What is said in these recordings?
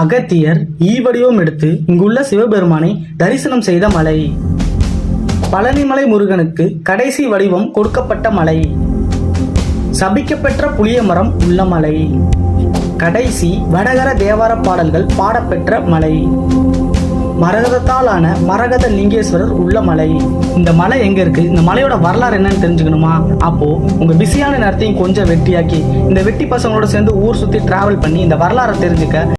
அகத்தியர் ஈ வடிவம் எடுத்து இங்குள்ள சிவபெருமானை தரிசனம் செய்த மலை. பழனிமலை முருகனுக்கு கடைசி வடிவம் கொடுக்கப்பட்ட மலை. சபிக்கப்பெற்ற புளிய மரம் உள்ள மலை. கடைசி வடகர தேவார பாடல்கள் பாடப்பெற்ற மலை. மரகதத்தாலான மரகத லிங்கேஸ்வரர் உள்ள மலை. இந்த மலை எங்க இருக்கு? இந்த மலையோட வரலாறு என்னன்னு தெரிஞ்சுக்கணுமா? அப்போ உங்க பிஸியான நேரத்தையும் கொஞ்சம் வெட்டியாக்கி இந்த வெட்டி பசங்களோட சேர்ந்து ஊர் சுத்தி டிராவல் பண்ணி இந்த வரலாறை தெரிஞ்சுக்க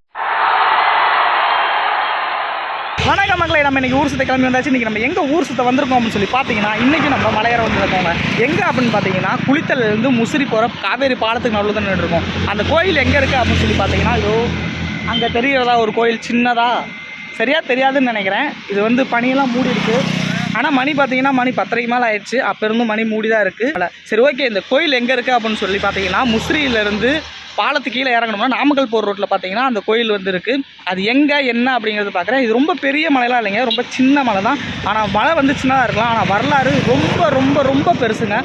வணக்கம் நம்ம இன்னைக்கு ஊர் சுத்த கிளம்பி வந்தாச்சு. இன்னைக்கு நம்ம எங்கே ஊர் சுத்த வந்திருக்கோம் அப்படின்னு சொல்லி பார்த்தீங்கன்னா இன்னைக்கு நம்ம மலையேற வந்திருக்கோங்க எங்கே அப்படின்னு பார்த்தீங்கன்னா குளித்தல்ல இருந்து முசிறி போகிற காவேரி பாலத்துக்கு நடுவில் தான் இருக்கோம். அந்த கோயில் எங்கே இருக்குது அப்படின்னு சொல்லி பார்த்தீங்கன்னா இதோ அங்கே தெரிகிறதா ஒரு கோயில் சின்னதாக சரியாக தெரியாதுன்னு நினைக்கிறேன். இது வந்து பனியெல்லாம் மூடி இருக்கு ஆனால் மணி பார்த்தீங்கன்னா மணி பத்தரைக்கு மேலே ஆயிடுச்சு. அப்போ இருந்தும் மணி மூடி தான் இருக்குது சரி ஓகே இந்த கோயில் எங்கே இருக்குது அப்படின்னு சொல்லி பார்த்தீங்கன்னா முசிறியிலேருந்து பாலத்து கீழே இறங்கணும்னா நாமக்கல் போர் ரோட்டில் பார்த்தீங்கன்னா அந்த கோயில் வந்து இருக்குது அது எங்கே என்ன அப்படிங்கிறது பார்க்குறேன் இது ரொம்ப பெரிய மலைலாம் இல்லைங்க. ரொம்ப சின்ன மலை தான் ஆனால் மலை வந்து சின்னதாக இருக்கலாம். ஆனால் வரலாறு ரொம்ப ரொம்ப ரொம்ப பெருசுங்க.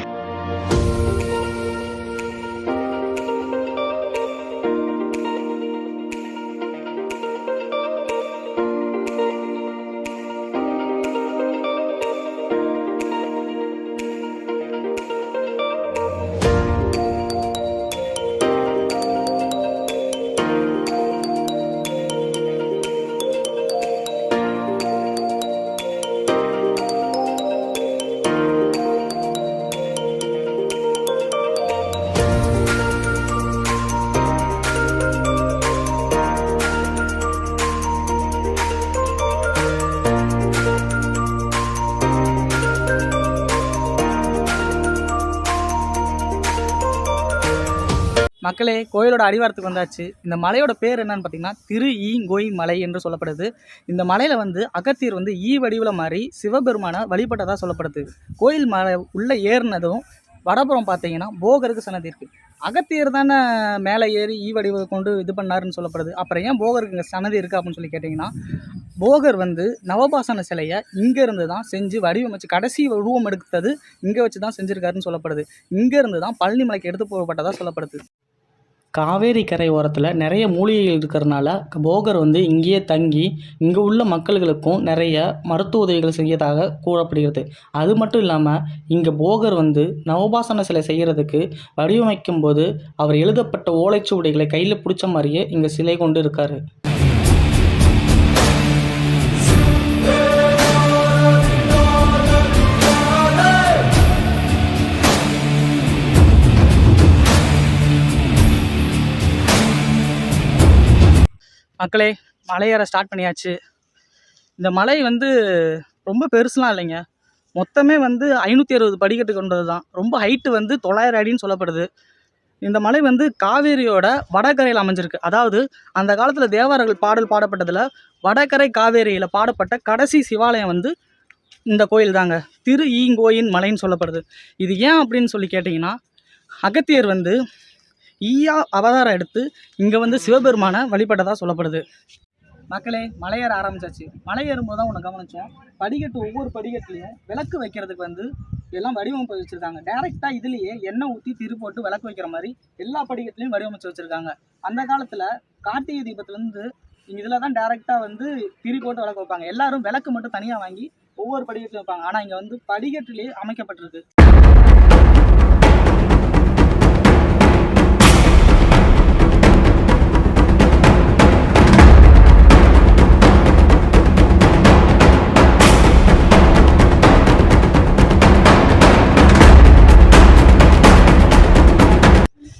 மக்களே கோயிலோட அடிவாரத்துக்கு வந்தாச்சு. இந்த மலையோட பேர் என்னன்னு பார்த்தீங்கன்னா திரு ஈங்கோய் மலை என்று சொல்லப்படுது. இந்த மலையில் வந்து அகத்தியர் வந்து ஈ வடிவில் மாறி சிவபெருமானை வழிபட்டதாக சொல்லப்படுது. கோயில் மலை உள்ளே ஏறினதும் வடபுறம் பார்த்தீங்கன்னா போகருக்கு சன்னதி இருக்குது அகத்தியர் தானே மேலே ஏறி ஈ வடிவை கொண்டு இது பண்ணாருன்னு சொல்லப்படுது. அப்புறம் ஏன் போகருக்கு இங்கே சன்னதி இருக்குது அப்படின்னு சொல்லி கேட்டிங்கன்னா போகர் வந்து நவபாசன சிலையை இங்கேருந்து தான் செஞ்சு வடிவமைச்சு கடைசி உருவம் எடுத்தது இங்கே வச்சு தான் செஞ்சுருக்காருன்னு சொல்லப்படுது. இங்கேருந்து தான் பழனிமலைக்கு எடுத்து போகப்பட்டதாக சொல்லப்படுது. காவேரி கரை ஓரத்தில் நிறைய மூலிகைகள் இருக்கிறதுனால போகர் வந்து இங்கேயே தங்கி இங்கே உள்ள மக்களுக்கும் நிறைய மருத்துவ உதவிகள் செய்யதாக கூறப்படுகிறது. அது மட்டும் இல்லாமல் இங்கே போகர் வந்து நவபாசன சிலை செய்கிறதுக்கு வடிவமைக்கும் போது அவர் எழுதப்பட்ட ஓலைச்சுவடிகளை கையில் பிடிச்ச மாதிரியே இங்கே சிலை கொண்டு இருக்கார். மக்களே மலையேற ஸ்டார்ட் பண்ணியாச்சு. இந்த மலை வந்து ரொம்ப பெருசுலாம் இல்லைங்க. மொத்தமே வந்து ஐநூற்றி அறுபது படிக்கட்டு கொண்டது தான் ரொம்ப ஹைட்டு வந்து தொள்ளாயிரம் அடின்னு சொல்லப்படுது. இந்த மலை வந்து காவேரியோட வடகரையில் அமைஞ்சிருக்கு. அதாவது அந்த காலத்தில் தேவாரர்கள் பாடல் பாடப்பட்டதில் வடகரை காவேரியில் பாடப்பட்ட கடைசி சிவாலயம் வந்து இந்த கோயில் தாங்க திரு ஈங்கோயின் மலைன்னு சொல்லப்படுது. இது ஏன் அப்படின்னு சொல்லி கேட்டிங்கன்னா அகத்தியர் வந்து ஈயா அவதாரம் எடுத்து இங்கே வந்து சிவபெருமானை வழிபட்டதாக சொல்லப்படுது. மக்களே மலையேற ஆரம்பிச்சாச்சு. மலை ஏறும்போது தான் ஒன்று கவனிச்சோம் படிக்கட்டு ஒவ்வொரு படிக்கட்டுலையும் விளக்கு வைக்கிறதுக்கு வந்து எல்லாம் வடிவமைப்பு வச்சுருக்காங்க. டேரெக்டாக இதுலேயே எண்ணெய் ஊற்றி திரு போட்டு விளக்கு வைக்கிற மாதிரி எல்லா படிக்கட்டுலையும் வடிவமைச்சு வச்சுருக்காங்க. அந்த காலத்தில் கார்த்திகை தீபத்துலேருந்து இதில் தான் டேரெக்டாக வந்து திரி போட்டு விளக்கு வைப்பாங்க. எல்லாரும் விளக்கு மட்டும் தனியாக வாங்கி ஒவ்வொரு படிக்கட்டுலையும் வைப்பாங்க. ஆனால் இங்கே வந்து படிக்கட்டுலேயே அமைக்கப்பட்டிருக்கு.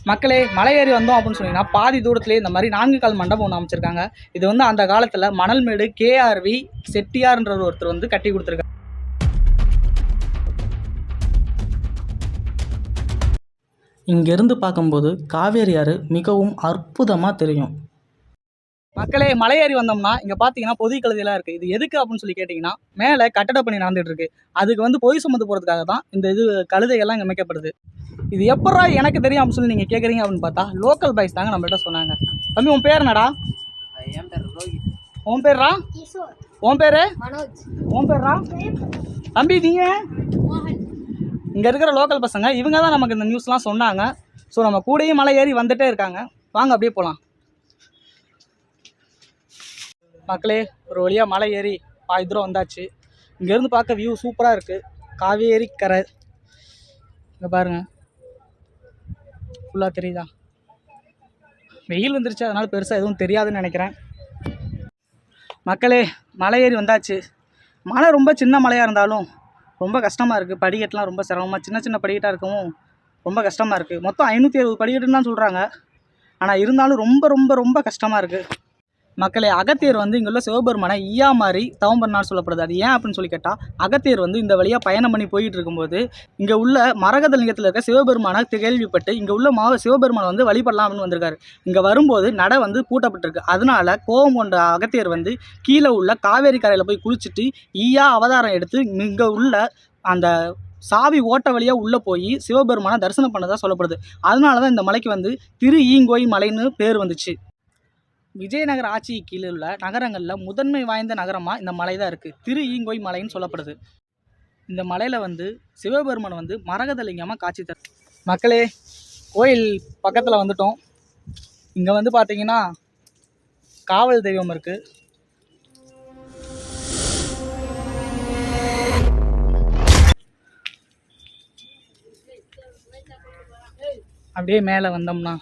மக்களே மலை ஏறி வந்தோம் அப்படின்னு சொன்னீங்கன்னா பாதி தூரத்துலேயே இந்த மாதிரி நான்கு கால் மண்டபம் ஒன்று அமைச்சிருக்காங்க. இது வந்து அந்த காலத்தில் மணல்மேடு கேஆர்வி செட்டியார்ன்ற ஒருத்தர் வந்து கட்டி கொடுத்துருக்காங்க. இங்கேருந்து பார்க்கும்போது காவேரி ஆறு மிகவும் அற்புதமாக தெரியும். மக்களே மலை ஏறி வந்தோம்னா இங்கே பார்த்தீங்கன்னா பொதி கழுதையெல்லாம் இருக்குது இது எதுக்கு அப்படின்னு சொல்லி கேட்டிங்கன்னா மேலே கட்டட பணி நடந்துட்டு இருக்கு. அதுக்கு வந்து பொய் சுமந்து போகிறதுக்காக தான் இந்த இது கழுதைகள்லாம் இங்கே அமைக்கப்படுது. இது எப்படா எனக்கு தெரியும் அப்படின்னு சொல்லி நீங்கள் கேட்குறீங்க அப்படின்னு பார்த்தா லோக்கல் பாய்ஸ் தாங்க நம்மள்ட்ட சொன்னாங்க. தம்பி உன் பேர் என்னடா? என் பேர் ரோஹித். உன் பேர்ரா? உன் பேர்? மனோஜ். உன் பேர்ரா? தம்பி நீங்கள் இங்கே இருக்கிற லோக்கல் பசங்க இவங்க தான் நமக்கு இந்த நியூஸ்லாம் சொன்னாங்க. ஸோ நம்ம கூடயும் மலை ஏறி வந்துட்டே இருக்காங்க. வாங்க அப்படியே போகலாம் மக்களே ஒரு வழியாக மலை ஏறி பாதி தூரம் வந்தாச்சு. இங்கேருந்து பார்க்க வியூ சூப்பராக இருக்குது காவேரி கரை. இங்கே பாருங்க. ஃபுல்லாக தெரியுதா? வெயில் வந்துருச்சு அதனால் பெருசாக எதுவும் தெரியாதுன்னு நினைக்கிறேன். மக்களே மலை ஏறி வந்தாச்சு. மலை ரொம்ப சின்ன மலையாக இருந்தாலும் ரொம்ப கஷ்டமாக இருக்குது படிக்கட்டுலாம் ரொம்ப சிரமமாக சின்ன சின்ன படிக்கட்டாக இருக்கவும் ரொம்ப கஷ்டமாக இருக்குது மொத்தம் ஐநூற்றி அறுபது படிக்கட்டுன்னு தான் சொல்கிறாங்க ஆனால் இருந்தாலும் ரொம்ப ரொம்ப ரொம்ப கஷ்டமாக இருக்குது மக்களை அகத்தியர் வந்து இங்கே உள்ள சிவபெருமானை ஈயா மாதிரி தவம் பண்ணான்னு சொல்லப்படுது. அது ஏன் அப்படின்னு சொல்லி கேட்டால் அகத்தியர் வந்து இந்த வழியாக பயணம் பண்ணி போயிட்டு இருக்கும்போது இங்கே உள்ள மரகத லிங்கத்தில் இருக்க சிவபெருமானை கேள்விப்பட்டு இங்கே உள்ள மா சிவபெருமானை வந்து வழிபடலாம் அப்படின்னு வந்திருக்காரு. இங்கே வரும்போது நடை வந்து பூட்டப்பட்டிருக்கு. அதனால கோபம் கொண்ட அகத்தியர் வந்து கீழே உள்ள காவேரி கரையில் போய் குளிச்சுட்டு ஈயா அவதாரம் எடுத்து இங்கே உள்ள அந்த சாவி ஓட்ட வழியாக உள்ளே போய் சிவபெருமானை தரிசனம் பண்ணதாக சொல்லப்படுது. அதனால தான் இந்த மலைக்கு வந்து திரு ஈங்கோய் மலைன்னு பேர் வந்துச்சு. விஜயநகர ஆட்சிக்கு கீழே உள்ள நகரங்களில் முதன்மை வாய்ந்த நகரமாக இந்த மலை தான் இருக்குது திரு ஈங்கோய் மலைன்னு சொல்லப்படுது. இந்த மலையில் வந்து சிவபெருமன் வந்து மரகதலிங்கமாக காட்சி தரு மக்களே கோயில் பக்கத்தில் வந்துட்டோம். இங்கே வந்து பார்த்தீங்கன்னா காவல் தெய்வம் இருக்குது அப்படியே மேலே வந்தோம்னா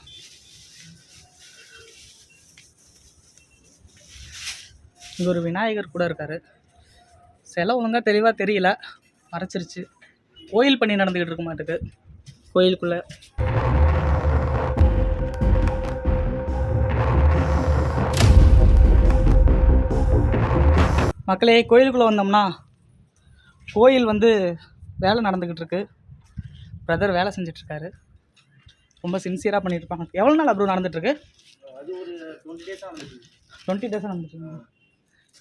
இங்கே ஒரு விநாயகர் கூட இருக்கார். சிலை ஒழுங்காக தெளிவாக தெரியல. மறைச்சிருச்சு. கோயில் பணி நடந்துக்கிட்டு இருக்க மாட்டுக்கு. கோயிலுக்குள்ளே. மக்களே கோயிலுக்குள்ளே வந்தோம்னா கோயில் வந்து வேலை நடந்துக்கிட்டு இருக்கு. பிரதர் வேலை செஞ்சிட்ருக்காரு ரொம்ப சின்சியராக பண்ணியிருப்பாங்க எவ்வளோ நாள் அப்புறம் நடந்துகிட்ருக்கு அது ஒரு டுவெண்ட்டி டேஸ் ஆகுது டுவெண்ட்டி டேஸாக நடந்துட்டு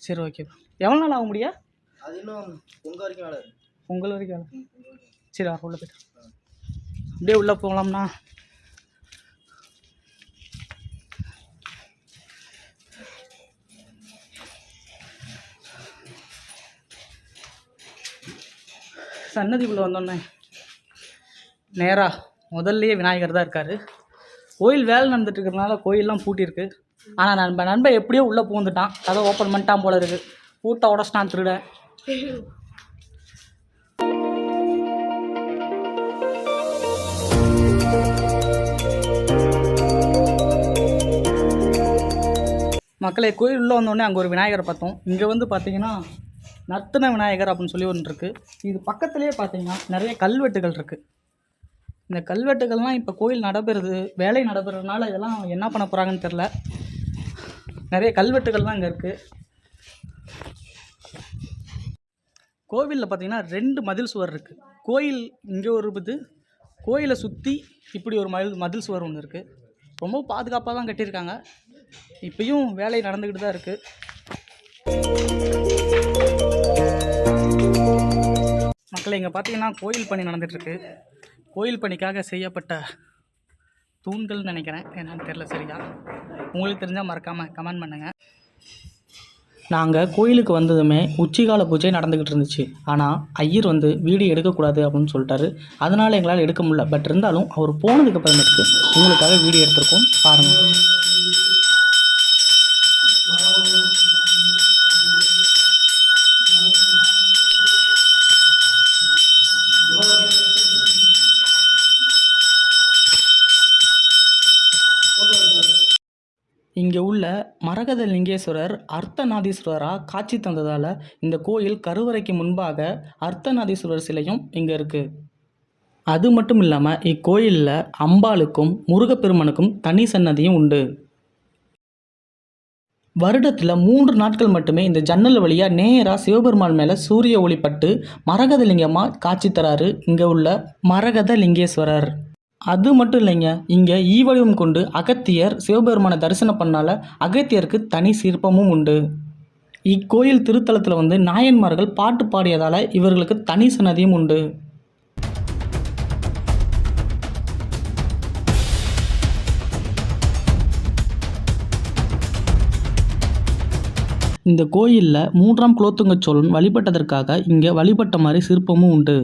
சரி ஓகே எவ்வளோ நாள் ஆக முடியா அது இன்னும் பொங்க வரைக்கும் வேலை. உங்கள் வரைக்கும் வேலை. சரி வர உள்ளே போய்ட்டு. அப்படியே உள்ளே போகலாம்னா. சன்னதிக்குள்ளே வந்தோடனே நேராக முதல்லயே விநாயகர் தான் இருக்கார். கோயில் வேலை நடந்துட்டு இருக்கிறதுனால கோயிலெலாம் பூட்டியிருக்கு. ஆனால் நம்ம நண்பன் எப்படியோ உள்ளே பூந்துட்டான் கதை ஓப்பன் பண்ணிட்டான் போல இருக்குது பூட்டை உடச்சிட்டான் திருட. மக்களை கோயில் உள்ளே வந்தோடனே அங்கே ஒரு விநாயகரை பார்த்தோம். இங்கே வந்து பார்த்தீங்கன்னா நர்த்தன விநாயகர் அப்படின்னு சொல்லி ஒன்று இருக்குது இது பக்கத்துலேயே பார்த்தீங்கன்னா நிறைய கல்வெட்டுகள் இருக்குது இந்த கல்வெட்டுகள்லாம் இப்போ கோயில் நடைபெறுது வேலை நடைபெறதுனால இதெல்லாம் என்ன பண்ண போகிறாங்கன்னு தெரில நிறைய கல்வெட்டுகள்லாம் இங்கே இருக்குது கோவிலில் பார்த்திங்கன்னா ரெண்டு மதில் சுவர் இருக்குது கோயில் இங்கே ஒரு இது கோயிலை சுற்றி இப்படி ஒரு மதில் மதில் சுவர் ஒன்று இருக்குது ரொம்ப பாதுகாப்பாக தான் கட்டியிருக்காங்க. இப்பயும் வேலை நடந்துக்கிட்டு தான் இருக்குது மக்களை இங்கே பார்த்தீங்கன்னா கோயில் பணி நடந்துகிட்ருக்கு கோயில் பணிக்காக செய்யப்பட்ட தூண்கள்னு நினைக்கிறேன். என்னன்னு தெரில சரியா. உங்களுக்கு தெரிஞ்சால் மறக்காமல் கமெண்ட் பண்ணுங்கள் நாங்கள் கோயிலுக்கு வந்ததுமே உச்சிகால பூஜை நடந்துக்கிட்டு இருந்துச்சு. ஆனால் ஐயர் வந்து வீடியோ எடுக்கக்கூடாது அப்படின்னு சொல்லிட்டாரு. அதனால் எங்களால் எடுக்க முடியல. பட் இருந்தாலும் அவர் போனதுக்கு அப்புறமேட்டுக்கு உங்களுக்காக வீடியோ எடுத்திருக்கோம். பாருங்கள் இங்கே உள்ள மரகத லிங்கேஸ்வரர் அர்த்தநாதீஸ்வரராக காட்சி தந்ததால் இந்த கோயில் கருவறைக்கு முன்பாக அர்த்தநாதீஸ்வரர் சிலையும் இங்கே இருக்குது அது மட்டும் இல்லாமல் இக்கோயிலில் அம்பாளுக்கும் முருகப்பெருமனுக்கும் தனி சன்னதியும் உண்டு. வருடத்தில் மூன்று நாட்கள் மட்டுமே இந்த ஜன்னல் வழியாக நேராக சிவபெருமான் மேலே சூரிய ஒளிப்பட்டு மரகத லிங்கமாக காட்சி தராரு இங்கே உள்ள மரகத லிங்கேஸ்வரர் அது மட்டும் இல்லைங்க இங்கே ஈவடிவம் கொண்டு அகத்தியர் சிவபெருமானை தரிசனம் பண்ணால அகத்தியருக்கு தனி சிற்பமும் உண்டு. இக்கோயில் திருத்தலத்தில் வந்து நாயன்மார்கள் பாட்டு பாடியதால் இவர்களுக்கு தனி சன்னதியும் உண்டு. இந்த கோயிலில் மூன்றாம் குலோத்துங்க சோழன் வழிபட்டதற்காக இங்கே வழிபட்ட மாதிரி சிற்பமும் உண்டு.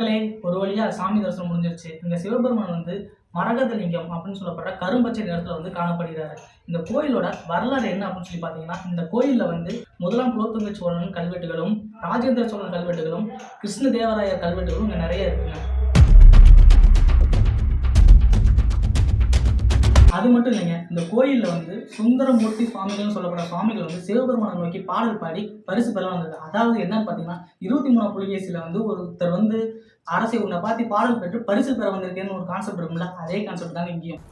மக்களே ஒரு வழியாக சாமி தரிசனம் முடிஞ்சிருச்சு. இங்கே சிவபெருமான் வந்து மரகத லிங்கம் அப்படின்னு சொல்லப்படுற கரும்பச்சை நிறத்தில் வந்து காணப்படுகிறாரு. இந்த கோயிலோட வரலாறு என்ன அப்படின்னு சொல்லி பார்த்தீங்கன்னா இந்த கோயிலில் வந்து முதலாம் குலோத்துங்க சோழன் கல்வெட்டுகளும் ராஜேந்திர சோழன் கல்வெட்டுகளும் கிருஷ்ண தேவராயர் கல்வெட்டுகளும் இங்கே நிறைய இருக்குங்க. அது மட்டும் இல்லைங்க இந்த கோயிலில் வந்து சுந்தரமூர்த்தி சுவாமிகள்னு சொல்லப்படுற சுவாமிகள் வந்து சிவபெருமானை நோக்கி பாடல் பாடி பரிசு பெற வந்தது. அதாவது என்னன்னு பார்த்தீங்கன்னா இருபத்தி மூணாம் புலிகேசியில் வந்து ஒருத்தர் வந்து அரசை உன்னை பார்த்து பாடல் பெற்று பரிசு பெற வந்திருக்கேன்னு ஒரு கான்செப்ட் இருக்கும்ல அதே கான்செப்ட் தாங்க இங்கேயும்.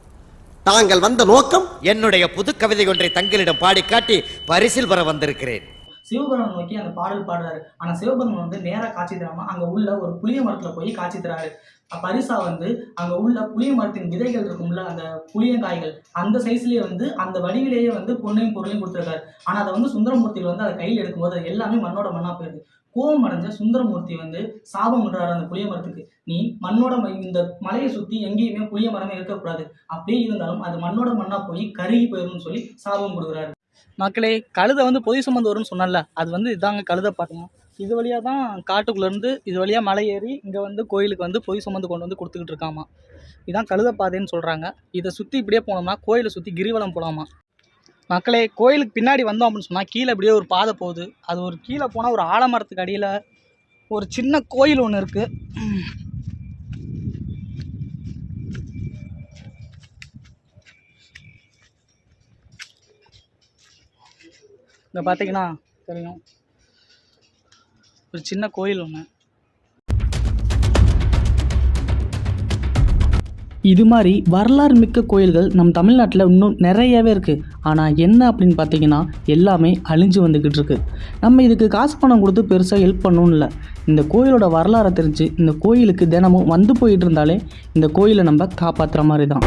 தாங்கள் வந்த நோக்கம் என்னுடைய புது கவிதை ஒன்றை தங்களிடம் பாடி காட்டி பரிசில் பெற வந்திருக்கிறேன். சிவபெருமான் நோக்கி அந்த பாடல் பாடுறாரு. ஆனா சிவபெருமான் வந்து நேராக காட்சி தராம அங்க உள்ள ஒரு புளிய மரத்துல போய் காட்சி தராரு. பரிசா வந்து அங்க உள்ள புளிய மரத்தின் விதைகள் இருக்கும்ல அந்த புளியங்காய்கள் அந்த சைஸ்லயே வந்து அந்த வடிவிலேயே வந்து பொண்ணையும் பொருளையும் கொடுத்துருக்காரு. ஆனா அதை வந்து சுந்தரமூர்த்தியில் வந்து அதை கையில் எடுக்கும்போது அது எல்லாமே மண்ணோட மண்ணா போயிருது. கோபம் அடைஞ்ச சுந்தரமூர்த்தி வந்து சாபம் விடுறாரு அந்த புளிய மரத்துக்கு. நீ மண்ணோட ம- இந்த மலையை சுற்றி எங்கேயுமே புளிய மரமே இருக்கக்கூடாது. அப்படியே இருந்தாலும் அது மண்ணோட மண்ணாக போய் கருகி போயிடும்னு சொல்லி சாபம் கொடுக்குறாரு. மக்களே கழுதை வந்து பொதி சுமந்து வரும்னு சொன்னல அது வந்து இதாங்க கழுதை பாருங்க இது வழியாக தான் காட்டுக்குள்ளேருந்து இது வழியாக மலை ஏறி இங்கே வந்து கோயிலுக்கு வந்து பொய் சுமந்து கொண்டு வந்து கொடுத்துக்கிட்டு இருக்காமா. இதான் கழுத பாதைன்னு சொல்கிறாங்க இதை சுற்றி இப்படியே போனோம்னா கோயிலை சுற்றி கிரிவலம் போகலாமா மக்களே கோயிலுக்கு பின்னாடி வந்தோம் அப்படின்னு சொன்னால் கீழே இப்படியே ஒரு பாதை போகுது. அது ஒரு கீழே போனால் ஒரு ஆலமரத்துக்கு அடியில் ஒரு சின்ன கோயில் ஒன்று இருக்குது இங்கே பார்த்தீங்கன்னா தெரியும். ஒரு சின்ன கோயில் ஒன்று இது மாதிரி வரலாறு மிக்க கோயில்கள் நம் தமிழ்நாட்டில் இன்னும் நிறையவே இருக்குது ஆனால் என்ன அப்படின்னு பார்த்தீங்கன்னா எல்லாமே அழிஞ்சு வந்துக்கிட்டு இருக்கு. நம்ம இதுக்கு காசு பணம் கொடுத்து பெருசாக ஹெல்ப் பண்ணணும் இல்லை. இந்த கோயிலோட வரலாறை தெரிஞ்சு இந்த கோயிலுக்கு தினமும் வந்து போயிட்டு இருந்தாலே இந்த கோயிலை நம்ம காப்பாற்றுற மாதிரி தான்